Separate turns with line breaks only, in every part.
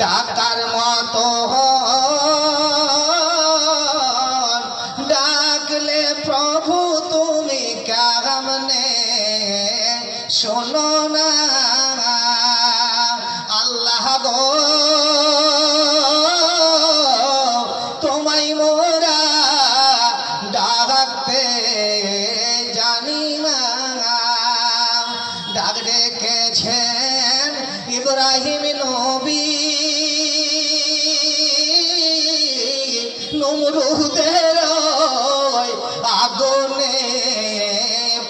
ডাকার মতো ডাকলে প্রভু তুমি কামনে? শোনো না আল্লাহ গো নমরুদের আগুনে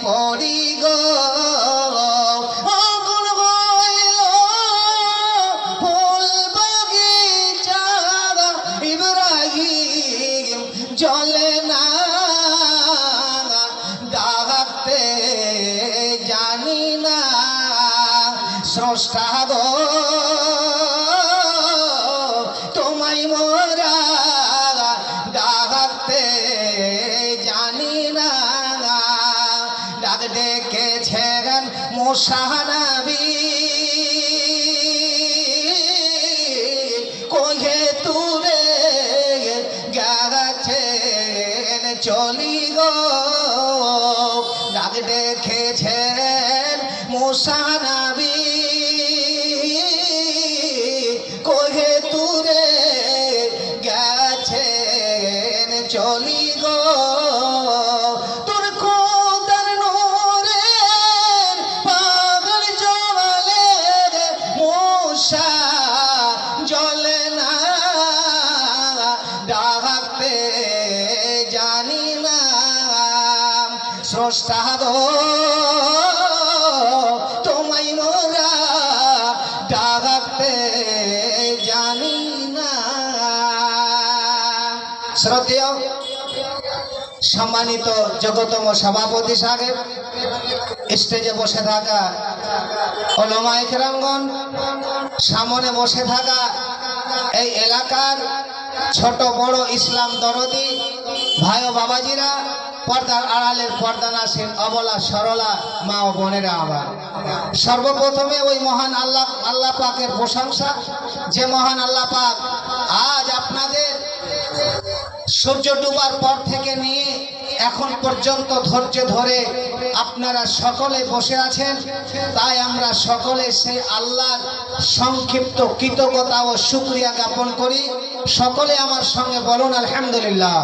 পড়ি আগুন হইল ফুল বাগিচা ইব্রাহিম জলে না ডাকতে জানি না। স্রষ্টা মোশাহানবী কোহে তুরে গেছেন চলি গো। ডাক ডেকেছেন মোশাহানবী স্রষ্টা গো তোমায় মোরা ডাকতে জানি না। শ্রদ্ধেয় সম্মানিত জগতম সভাপতি সাহেব, স্টেজে বসে থাকা ওলমাইক রামগণ সামনে বসে থাকা এই এলাকার ছোট বড় ইসলাম দরদি ভাই ও বাবাজিরা, পর্দার আড়ালের পর্দা নাসেন অবলা, সরলা মা ও বোনেরা আবার। সর্বপ্রথমে ওই মহান আল্লাহ আল্লাহ পাকের প্রশংসা। যে মহান আল্লাহ পাক আজ আপনাদের সূর্য ডুবার পর থেকে নিয়ে এখন পর্যন্ত ধৈর্য ধরে আপনারা সকলে বসে আছেন, তাই আমরা সকলে সেই আল্লাহর সংক্ষিপ্ত কৃতজ্ঞতা ও শুক্রিয়া জ্ঞাপন করি। সকলে আমার সঙ্গে বলুন, আলহামদুলিল্লাহ।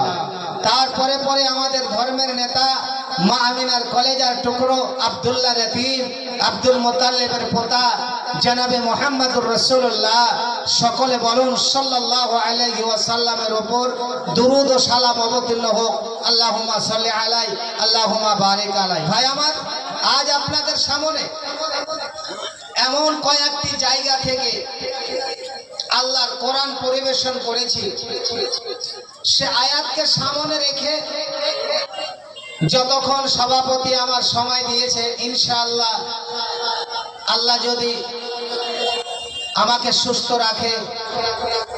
তারপরে পরে আমাদের ধর্মের নেতা মা আমিনার কলেজার টুকরো আবদুল্লাহ রতিম আব্দুল মোতাল্লেবের পোতা জানাবে মোহাম্মদুর রসুল্লাহ সকলে বলুন সাল্লাহ আলাইহি ওয়াসাল্লামের ওপর দুরুদ ও সালাম অবতীর্ণ হোক। আল্লাহুমা সাল্লি আলাই আল্লাহুমা বারিক আলাই ভাই আমার, আজ আপনাদের সামনে এমন কয়েকটি জায়গা থেকে আল্লাহর কোরআন পরিবেশন করেছি। সে আয়াতকে সামনে রেখে যতক্ষণ সভাপতি আমার সময় দিয়েছে, ইনশাআল্লাহ, আল্লাহ যদি আমাকে সুস্থ রাখে,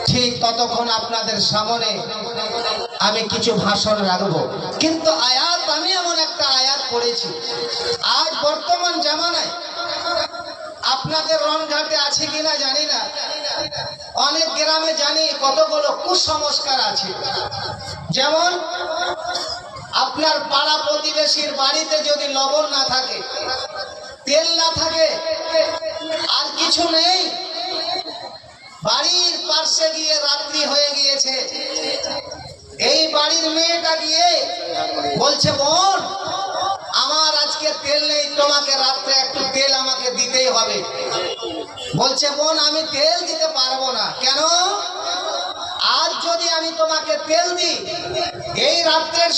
ঠিক ততক্ষণ আপনাদের সামনে আমি কিছু ভাষণ রাখব। কিন্তু আয়াত, আমি এমন একটা আয়াত পড়েছি, আজ বর্তমান জামানায় আপনাদের রনঘাটে আছে কিনা জানি না। অনেক গ্রামে জানি কতগুলো কুসংস্কার আছে। যেমন, আপনার পাড়া প্রতিবেশীর বাড়িতে যদি লবণ না থাকে, তেল না থাকে, আর কিছু নেই, বাড়ির পার্শ্বে গিয়ে রাত্রি হয়ে গিয়েছে। এই বাড়ির মেয়েটা গিয়ে বলছে, বোন, আমার আজকে তেল নেই, তোমাকে রাত্রে একটু তেল আমাকে দিতেই হবে। বলছে, বোন, আমি তেল দিতে পারব না। কেন? আজ যদি আমি তোমাকে তেল দিই, এই রাত্রের